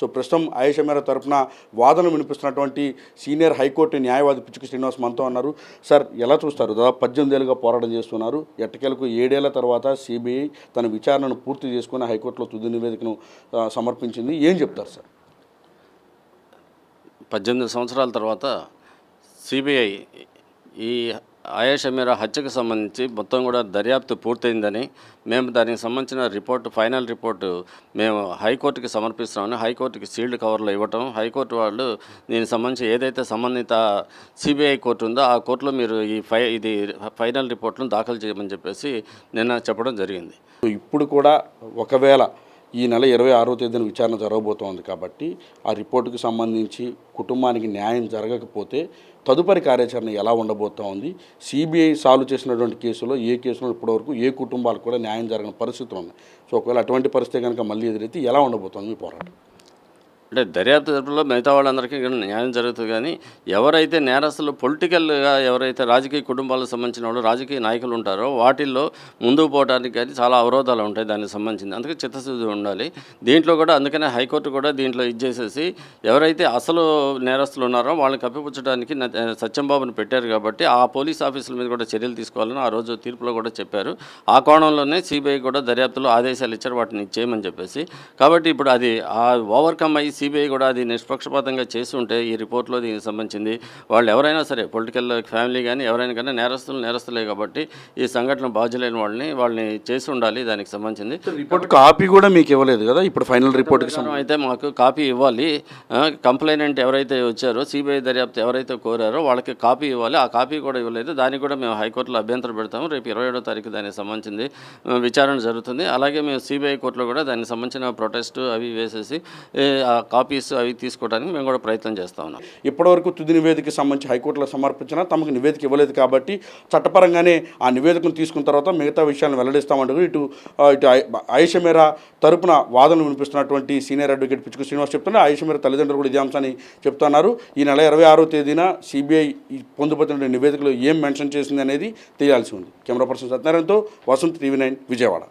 So ప్రస్తుతం ఆయేషా మేర తరఫున వాదన వినిపిస్తున్నటువంటి సీనియర్ హైకోర్టు న్యాయవాది పిచ్చుకు శ్రీనివాస్ మనతో అన్నారు సార్ ఎలా చూస్తారు? దాదాపు పద్దెనిమిది ఏళ్ళుగా పోరాటం చేస్తున్నారు. ఎట్టకేలకు ఏడేళ్ళ తర్వాత సిబిఐ తన విచారణను పూర్తి చేసుకుని హైకోర్టులో తుది నివేదికను సమర్పించింది. ఏం చెప్తారు సార్? పద్దెనిమిది సంవత్సరాల తర్వాత సిబిఐ ఈ ఆయేష మీరా హత్యకు సంబంధించి మొత్తం కూడా దర్యాప్తు పూర్తయిందని మేము దానికి సంబంధించిన రిపోర్ట్ ఫైనల్ రిపోర్టు మేము హైకోర్టుకి సమర్పిస్తున్నామని హైకోర్టుకి సీల్డ్ కవర్లో ఇవ్వటం హైకోర్టు వాళ్ళు దీనికి సంబంధించి ఏదైతే సంబంధిత సిబిఐ కోర్టు ఉందో ఆ కోర్టులో మీరు ఈ ఫై ఇది ఫైనల్ రిపోర్ట్ను దాఖలు చేయమని చెప్పేసి నిన్న చెప్పడం జరిగింది. సో ఇప్పుడు కూడా ఒకవేళ ఈ నెల ఇరవై ఆరో తేదీన విచారణ జరగబోతోంది కాబట్టి ఆ రిపోర్టుకు సంబంధించి కుటుంబానికి న్యాయం జరగకపోతే తదుపరి కార్యాచరణ ఎలా ఉండబోతోంది? సిబిఐ సాల్వ్ చేసినటువంటి కేసులో ఏ కేసులో ఇప్పటివరకు ఏ కుటుంబాలకు కూడా న్యాయం జరగని పరిస్థితులు ఉన్నాయి సో ఒకవేళ అటువంటి పరిస్థితి కనుక మళ్ళీ ఎదురైతే ఎలా ఉండబోతోంది మీ పోరాటం? అంటే దర్యాప్తు తరపులో మిగతా వాళ్ళందరికీ న్యాయం జరుగుతుంది కానీ ఎవరైతే నేరస్తులు పొలిటికల్గా ఎవరైతే రాజకీయ కుటుంబాలకు సంబంధించిన వాళ్ళు రాజకీయ నాయకులు ఉంటారో వాటిల్లో ముందుకు పోవడానికి కానీ చాలా అవరోధాలు ఉంటాయి దానికి సంబంధించింది. అందుకే చిత్తశుద్ధి ఉండాలి. దీంట్లో కూడా అందుకనే హైకోర్టు కూడా దీంట్లో ఇచ్చేసేసి ఎవరైతే అసలు నేరస్తులు ఉన్నారో వాళ్ళని కప్పిపుచ్చడానికి సత్యంబాబును సత్యంబాబుని పెట్టారు కాబట్టి ఆ పోలీస్ ఆఫీసుల మీద కూడా చర్యలు తీసుకోవాలని ఆ రోజు తీర్పులో కూడా చెప్పారు. ఆ కోణంలోనే సిబిఐ కూడా దర్యాప్తులో ఆదేశాలు ఇచ్చారు వాటిని చేయమని చెప్పేసి. కాబట్టి ఇప్పుడు అది ఆ ఓవర్కమ్ అయ్యి సిబిఐ కూడా అది నిష్పక్షపాతంగా చేసి ఉంటే ఈ రిపోర్ట్లో దీనికి సంబంధించింది వాళ్ళు ఎవరైనా సరే పొలిటికల్ ఫ్యామిలీ కానీ ఎవరైనా కానీ నేరస్తులు నేరస్తులే కాబట్టి ఈ సంఘటన బాధ్యులైన వాళ్ళని వాళ్ళని చేసి ఉండాలి దానికి సంబంధించింది. రిపోర్ట్ కాపీ కూడా మీకు ఇవ్వలేదు కదా? ఇప్పుడు ఫైనల్ ప్రకారం అయితే మాకు కాపీ ఇవ్వాలి. కంప్లైనెంట్ ఎవరైతే వచ్చారో సిబిఐ దర్యాప్తు ఎవరైతే కోరారో వాళ్ళకి కాపీ ఇవ్వాలి. ఆ కాపీ కూడా ఇవ్వలేదు. దానికి కూడా మేము హైకోర్టులో అభ్యంతరం పెడతాము. రేపు ఇరవై ఏడో తారీఖు దానికి సంబంధించింది విచారణ జరుగుతుంది. అలాగే మేము సిబిఐ కోర్టులో కూడా దానికి సంబంధించిన ప్రొటెస్ట్ అవి వేసేసి కాపీస్ అవి తీసుకోవడానికి మేము కూడా ప్రయత్నం చేస్తా ఉన్నాం. ఇప్పటివరకు తుది నివేదికకి సంబంధించి హైకోర్టులో సమర్పించినా తమకు నివేదిక ఇవ్వలేదు కాబట్టి చట్టపరంగానే ఆ నివేదికను తీసుకున్న తర్వాత మిగతా విషయాలను వెల్లడిస్తామంటూ ఇటు ఇటు ఆయ- తరపున వాదనలు వినిపిస్తున్నటువంటి సీనియర్ అడ్వకేట్ పిచ్చుకు శ్రీనివాస్ చెప్తున్నారు ఆయేషా తల్లిదండ్రులు కూడా ఇదే అంశాన్ని చెప్తున్నారు. ఈ నెల ఇరవై ఆరో తేదీన సిబిఐ పొందుపరిచిన నివేదికలో ఏం మెన్షన్ చేసింది అనేది తెలియాల్సి ఉంది. కెమెరా పర్సన్ సత్యనారాయణతో వసంత్ టీవీ నైన్ విజయవాడ.